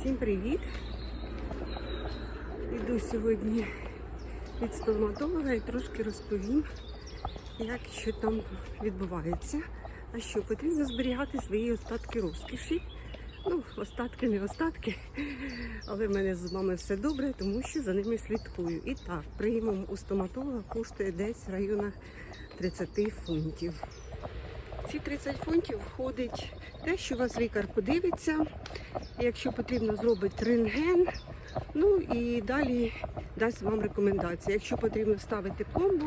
Всім привіт! Іду сьогодні від стоматолога і трошки розповім, як що там відбувається. А що потрібно зберігати свої остатки розкіші. Ну, остатки не остатки, але в мене з вами все добре, тому що за ними слідкую. І так, приймом у стоматолога коштує десь в районах 30 фунтів. Ці 30 фунтів входить те, що вас лікар подивиться, якщо потрібно, зробить рентген. Ну і далі дасть вам рекомендації. Якщо потрібно ставити пломбу,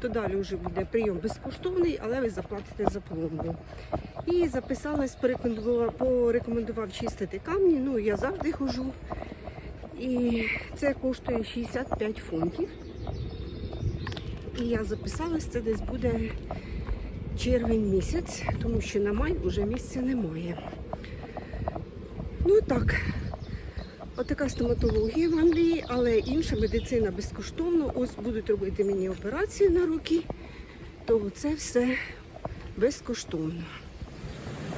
то далі вже буде прийом безкоштовний, але ви заплатите за пломбу. І записалась, порекомендував чистити камні. Ну я завжди хожу. І це коштує 65 фунтів. І я записалась, це десь буде червень місяць, тому що на май вже місця немає. Ну так, отака стоматологія в Англії, але інша медицина безкоштовно. Ось будуть робити мені операції на руки, то це все безкоштовно.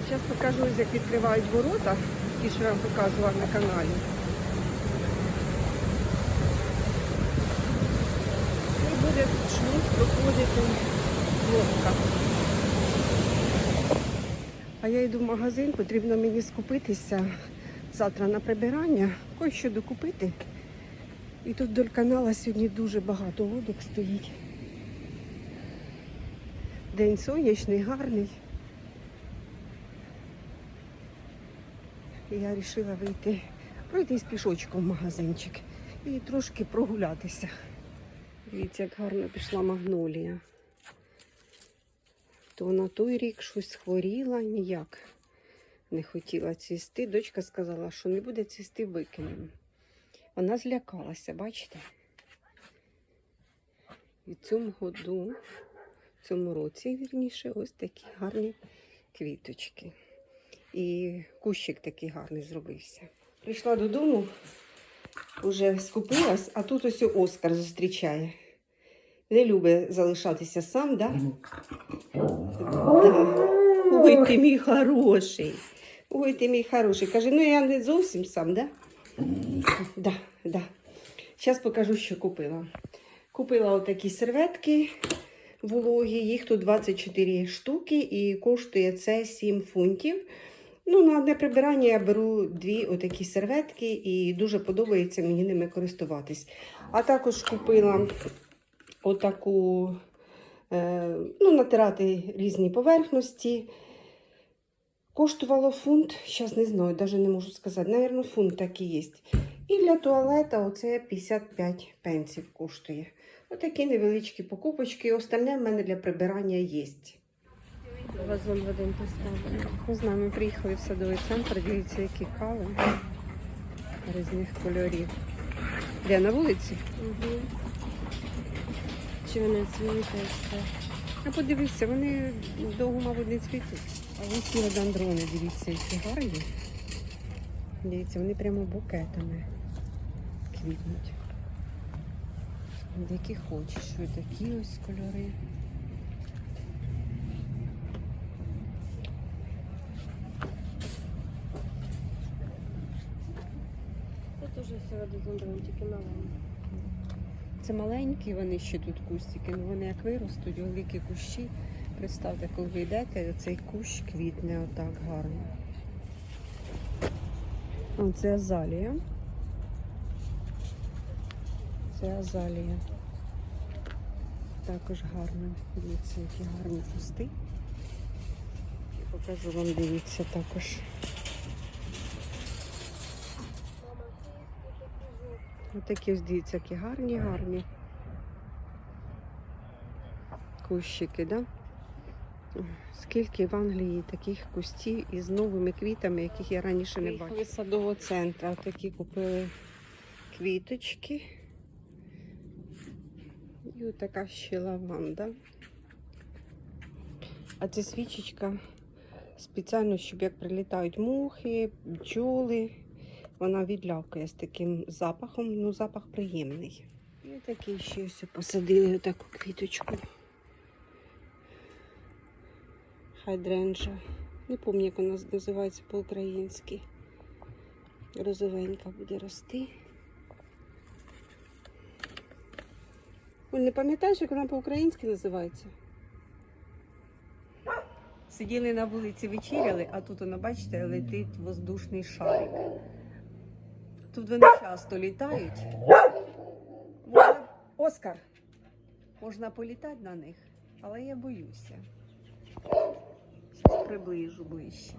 Зараз покажу, як відкривають ворота, ті, що я вам показувала на каналі. І буде шлюз проходити лодка. А я йду в магазин, потрібно мені скупитися завтра на прибирання, кое-що докупити. І тут вдоль канала сьогодні дуже багато лодок стоїть. День сонячний, гарний. І я вирішила вийти, пройтись пішочком в магазинчик і трошки прогулятися. Дивіться, як гарно пішла магнолія то на той рік щось хворіла, ніяк не хотіла цвісти. Дочка сказала, що не буде цвісти, викинемо. Вона злякалася, бачите? І цьому году, в цьому році, вірніше, ось такі гарні квіточки. І кущик такий гарний зробився. Прийшла додому, вже скупилась, а тут ось Оскар зустрічає. Не любить залишатися сам, так? Да. Ой, мій хороший. Ой, ти мій хороший. Каже, ну я не зовсім сам, да? Да, да. Зараз покажу, що купила. Купила отакі серветки вологі, їх тут 24 штуки і коштує це 7 фунтів. Ну, на одне прибирання я беру дві отакі серветки і дуже подобається мені ними користуватись. А також купила отаку е, ну, натирати різні поверхності. Коштувало фунт, зараз не знаю, навіть не можу сказати. Навірно, фунт так і є. І для туалета оце 55 пенсів коштує. Отакі невеличкі покупочки. Остальне в мене для прибирання є. Вазон в один поставили. Не знаю, ми приїхали в садовий центр, дивіться, які кави різних кольорів. Де на вулиці? Угу. Чи вони цвіте все? А подивися, вони довго, мабуть, не цвітуть. А ось родандрони, дивіться, які гарні. Дивіться, вони прямо букетами квітнуть. Які хочеш, що такі ось кольори. Це теж сиродозондрон, тільки маленький. Це маленькі вони ще тут кустики, але вони як виростуть, великі кущі. Представте, коли ви йдете, цей кущ квітне отак гарно. О, це азалія. Це азалія. Також гарно. Дивіться, які гарні кусти. І покажу вам, дивіться також. Отакі ось дивіться, які гарні, гарні. Кущики, да? Скільки в Англії таких кустів із новими квітами, яких я раніше не бачила. З садового центру такі купили квіточки. І отака ще лаванда. А це свічечка спеціально, щоб як прилітають мухи, бджоли. Вона відлякує з таким запахом, ну запах приємний. І такий ще ось посадили таку квіточку. Хайдренджа. Не пам'ятаю, як вона називається по-українськи. Розовенька буде рости. Оль, не пам'ятаєш, як вона по-українськи називається? Сиділи на вулиці, вечеряли, а тут, воно, бачите, летить воздушний шарик. Тут вони часто літають. Можна... Оскар, можна політати на них, але я боюся. Приближу ближче.